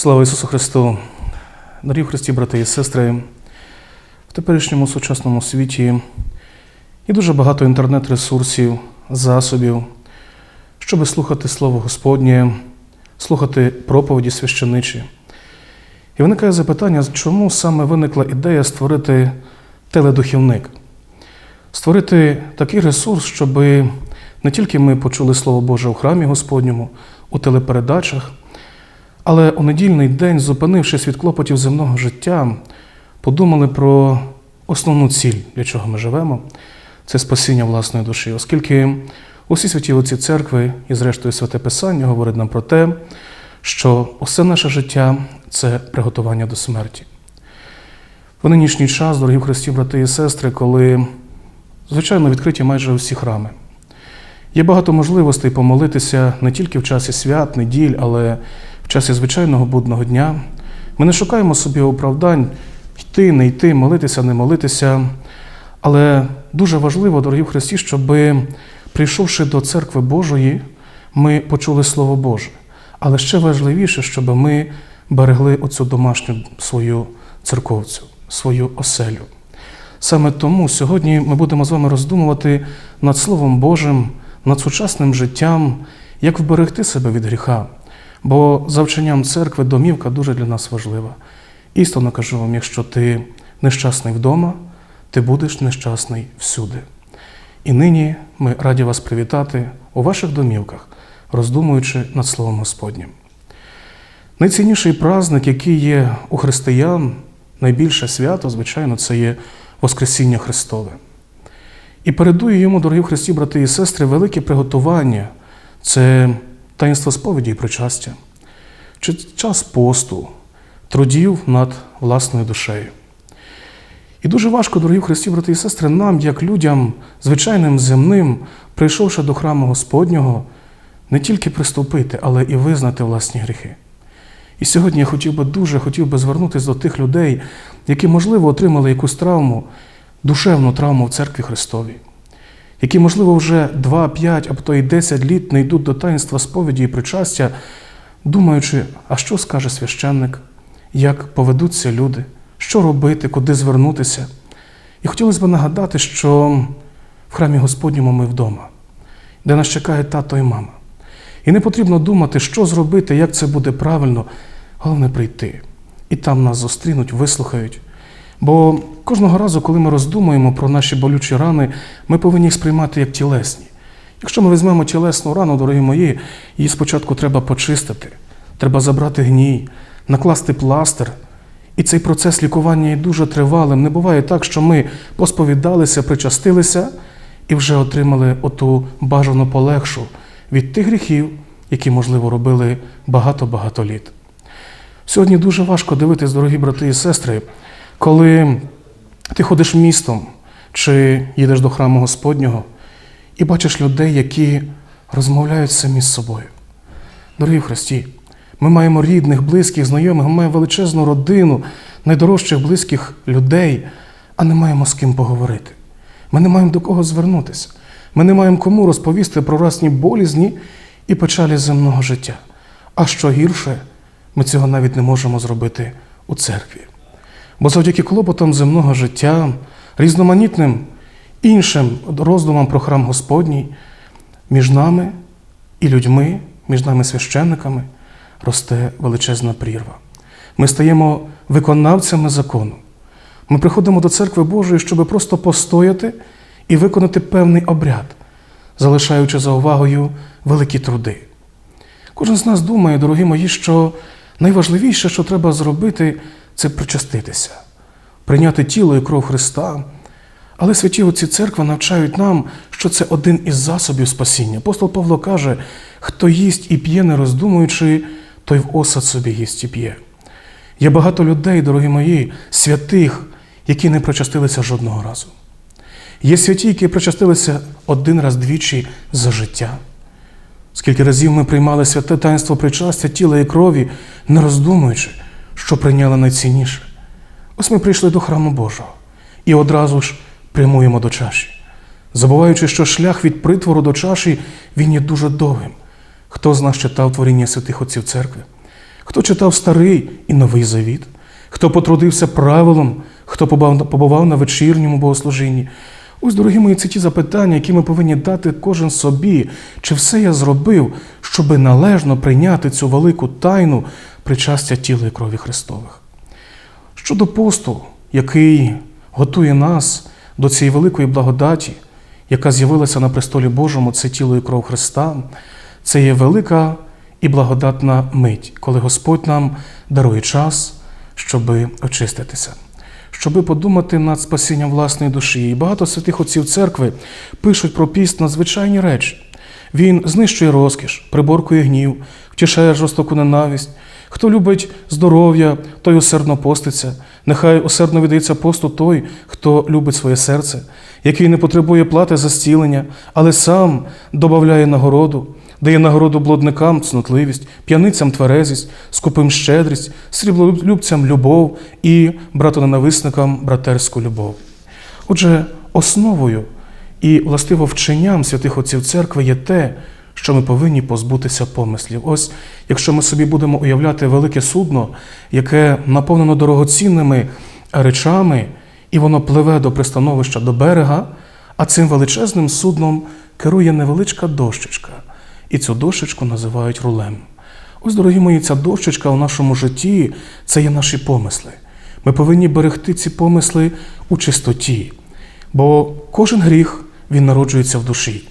Слава Ісусу Христу! Дорогі Христі, брати і сестри, в теперішньому сучасному світі є дуже багато інтернет-ресурсів, засобів, щоб слухати Слово Господнє, слухати проповіді священичі. І виникає запитання, чому саме виникла ідея створити теледухівник, створити такий ресурс, щоб не тільки ми почули Слово Боже у храмі Господньому, у телепередачах, але у недільний день, зупинившись від клопотів земного життя, подумали про основну ціль, для чого ми живемо це спасіння власної душі, оскільки усі святі отці церкви і, зрештою, святе Писання говорить нам про те, що усе наше життя це приготування до смерті. В нинішній час, дорогі Христі, брати і сестри, коли, звичайно, відкриті майже усі храми. Є багато можливостей помолитися не тільки в часі свят, неділь, але в часі звичайного будного дня. Ми не шукаємо собі оправдань йти, не йти, молитися, не молитися. Але дуже важливо, дорогі в Христі, щоб, прийшовши до церкви Божої, ми почули Слово Боже. Але ще важливіше, щоб ми берегли оцю домашню свою церковцю, свою оселю. Саме тому сьогодні ми будемо з вами роздумувати над Словом Божим, над сучасним життям, як вберегти себе від гріха. Бо за вченням церкви домівка дуже для нас важлива. Істинно кажу вам, якщо ти нещасний вдома, ти будеш нещасний всюди. І нині ми раді вас привітати у ваших домівках, роздумуючи над Словом Господнім. Найцінніший праздник, який є у християн, найбільше свято, звичайно, це є Воскресіння Христове. І передує йому, дорогі Христі, брати і сестри, велике приготування це таїнство сповіді і причастя, чи час посту, трудів над власною душею. І дуже важко, дорогі в Христі, брати і сестри, нам, як людям, звичайним земним, прийшовши до храму Господнього, не тільки приступити, але і визнати власні гріхи. І сьогодні я хотів би дуже хотів би звернутися до тих людей, які, можливо, отримали якусь травму, душевну травму в церкві Христовій, які, можливо, вже 2, 5, а то й 10 літ не йдуть до таїнства сповіді і причастя, думаючи, а що скаже священник, як поведуться люди, що робити, куди звернутися. І хотілося б нагадати, що в храмі Господньому ми вдома, де нас чекає тато і мама. І не потрібно думати, що зробити, як це буде правильно. Головне прийти. І там нас зустрінуть, вислухають. Бо кожного разу, коли ми роздумуємо про наші болючі рани, ми повинні їх сприймати як тілесні. Якщо ми візьмемо тілесну рану, дорогі мої, її спочатку треба почистити, треба забрати гній, накласти пластир. І цей процес лікування є дуже тривалим. Не буває так, що ми посповідалися, причастилися і вже отримали оту бажану полегшу від тих гріхів, які, можливо, робили багато-багато літ. Сьогодні дуже важко дивитись, дорогі брати і сестри, коли ти ходиш містом чи їдеш до храму Господнього і бачиш людей, які розмовляють самі з собою. Дорогі в Христі, ми маємо рідних, близьких, знайомих, ми маємо величезну родину, найдорожчих близьких людей, а не маємо з ким поговорити. Ми не маємо до кого звернутися. Ми не маємо кому розповісти про власні болізні і печалі земного життя. А що гірше, ми цього навіть не можемо зробити у церкві. Бо завдяки клопотам земного життя, різноманітним іншим роздумам про храм Господній, між нами і людьми, між нами священниками росте величезна прірва. Ми стаємо виконавцями закону. Ми приходимо до церкви Божої, щоб просто постояти і виконати певний обряд, залишаючи за увагою великі труди. Кожен з нас думає, дорогі мої, що найважливіше, що треба зробити, це причаститися, прийняти тіло і кров Христа. Але святі отці церкви навчають нам, що це один із засобів спасіння. Апостол Павло каже: хто їсть і п'є, не роздумуючи, той в осад собі їсть і п'є. Є багато людей, дорогі мої, святих, які не причастилися жодного разу. Є святі, які причастилися один раз двічі за життя. Скільки разів ми приймали святе таїнство причастя тіла і крові, не роздумуючи, що прийняли найцінніше. Ось ми прийшли до храму Божого і одразу ж прямуємо до чаші, забуваючи, що шлях від притвору до чаші він є дуже довгим. Хто з нас читав творіння святих отців церкви? хто читав старий і новий завіт, хто потрудився правилом, хто побував на вечірньому богослужінні. Ось, дорогі мої, це ті запитання, які ми повинні дати кожен собі, чи все я зробив, щоби належно прийняти цю велику тайну причастя тіла і крові Христових. Щодо посту, який готує нас до цієї великої благодаті, яка з'явилася на престолі Божому, це тіло і кров Христа, це є велика і благодатна мить, коли Господь нам дарує час, щоби очиститися, щоби подумати над спасінням власної душі. І багато святих отців церкви пишуть про піст надзвичайні речі. Він знищує розкіш, приборкує гнів, втішає жорстоку ненависть. Хто любить здоров'я, той усердно поститься. Нехай усердно віддається посту той, хто любить своє серце, який не потребує плати за зцілення, але сам додає нагороду, дає нагороду блудникам цнотливість, п'яницям тверезість, скупим щедрість, сріблолюбцям любов і братоненависникам братерську любов. Отже, основою і властиво вченням святих отців церкви є те, що ми повинні позбутися помислів. Ось якщо ми собі будемо уявляти велике судно, яке наповнено дорогоцінними речами, і воно пливе до пристановища до берега, а цим величезним судном керує невеличка дощечка, і цю дощечку називають рулем. Ось, дорогі мої, ця дощечка у нашому житті це є наші помисли. Ми повинні берегти ці помисли у чистоті, бо кожен гріх він народжується в душі.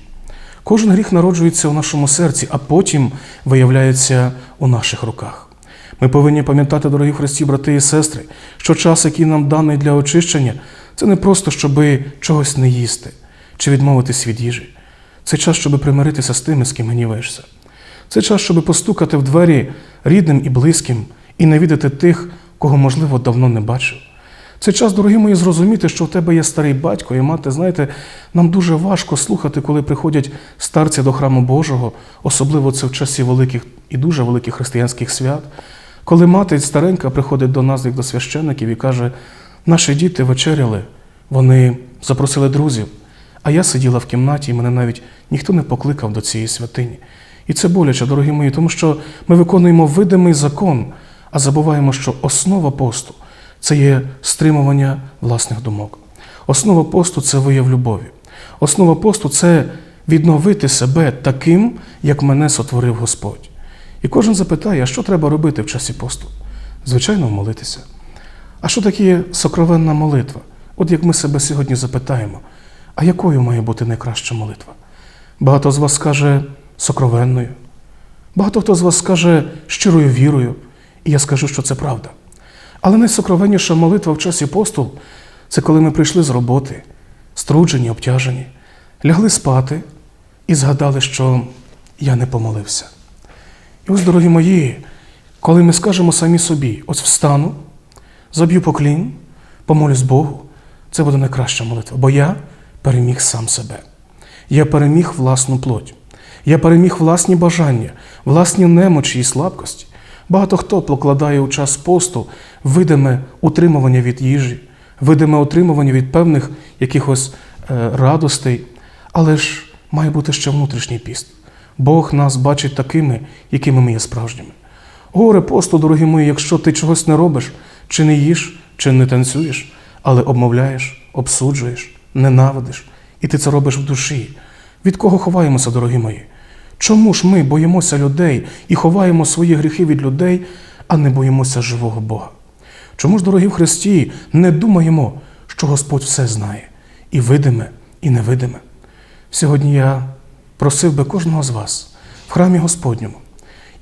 Кожен гріх народжується у нашому серці, а потім виявляється у наших руках. Ми повинні пам'ятати, дорогі Христі, брати і сестри, що час, який нам даний для очищення, це не просто, щоби чогось не їсти чи відмовитись від їжі. Це час, щоб примиритися з тими, з ким гніваєшся. Це час, щоб постукати в двері рідним і близьким і не відати тих, кого, можливо, давно не бачив. Це час, дорогі мої, зрозуміти, що в тебе є старий батько і мати. Знаєте, нам дуже важко слухати, коли приходять старці до храму Божого, особливо це в часі великих і дуже великих християнських свят. Коли мати старенька приходить до нас, як до священиків, і каже: наші діти вечеряли, вони запросили друзів, а я сиділа в кімнаті, і мене навіть ніхто не покликав до цієї святині. І це боляче, дорогі мої, тому що ми виконуємо видимий закон, а забуваємо, що основа посту це є стримування власних думок. Основа посту це вияв любові. Основа посту це відновити себе таким, як мене сотворив Господь. І кожен запитає, а що треба робити в часі посту? Звичайно, молитися. А що таке сокровенна молитва? От як ми себе сьогодні запитаємо, а якою має бути найкраща молитва? Багато з вас скаже сокровенною, багато хто з вас скаже щирою вірою, і я скажу, що це правда. Але найсокровенніша молитва в часі посту це коли ми прийшли з роботи, струджені, обтяжені, лягли спати і згадали, що я не помолився. І ось, дорогі мої, коли ми скажемо самі собі, ось встану, заб'ю поклін, помолюсь Богу, це буде найкраща молитва, бо я переміг сам себе. Я переміг власну плоть. Я переміг власні бажання, власні немочі і слабкості. Багато хто покладає у час посту видиме утримування від їжі, видиме утримування від певних якихось е, радостей, але ж має бути ще внутрішній піст. Бог нас бачить такими, якими ми є справжніми. Горе посту, дорогі мої, якщо ти чогось не робиш, чи не їш, чи не танцюєш, але обмовляєш, обсуджуєш, ненавидиш, і ти це робиш в душі. Від кого ховаємося, дорогі мої? Чому ж ми боїмося людей і ховаємо свої гріхи від людей, а не боїмося живого Бога? Чому ж, дорогі в Христі, не думаємо, що Господь все знає, і видиме, і невидиме? Сьогодні я просив би кожного з вас в храмі Господньому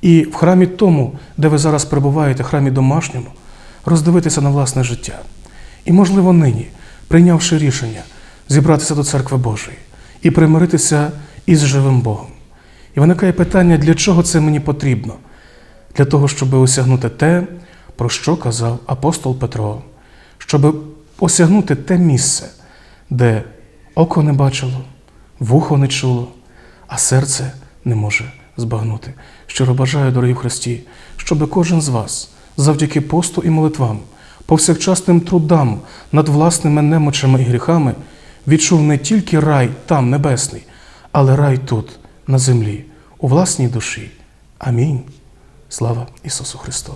і в храмі тому, де ви зараз перебуваєте, храмі домашньому, роздивитися на власне життя. І, можливо, нині, прийнявши рішення зібратися до церкви Божої і примиритися із живим Богом. І виникає питання, для чого це мені потрібно? Для того, щоб осягнути те, про що казав апостол Петро, щоб осягнути те місце, де око не бачило, вухо не чуло, а серце не може збагнути. Щиро бажаю, дорогі Христі, щоб кожен з вас завдяки посту і молитвам, повсякчасним трудам над власними немочами і гріхами відчув не тільки рай там небесний, але рай тут, на землі, у власній душі. Амінь. Слава Ісусу Христу!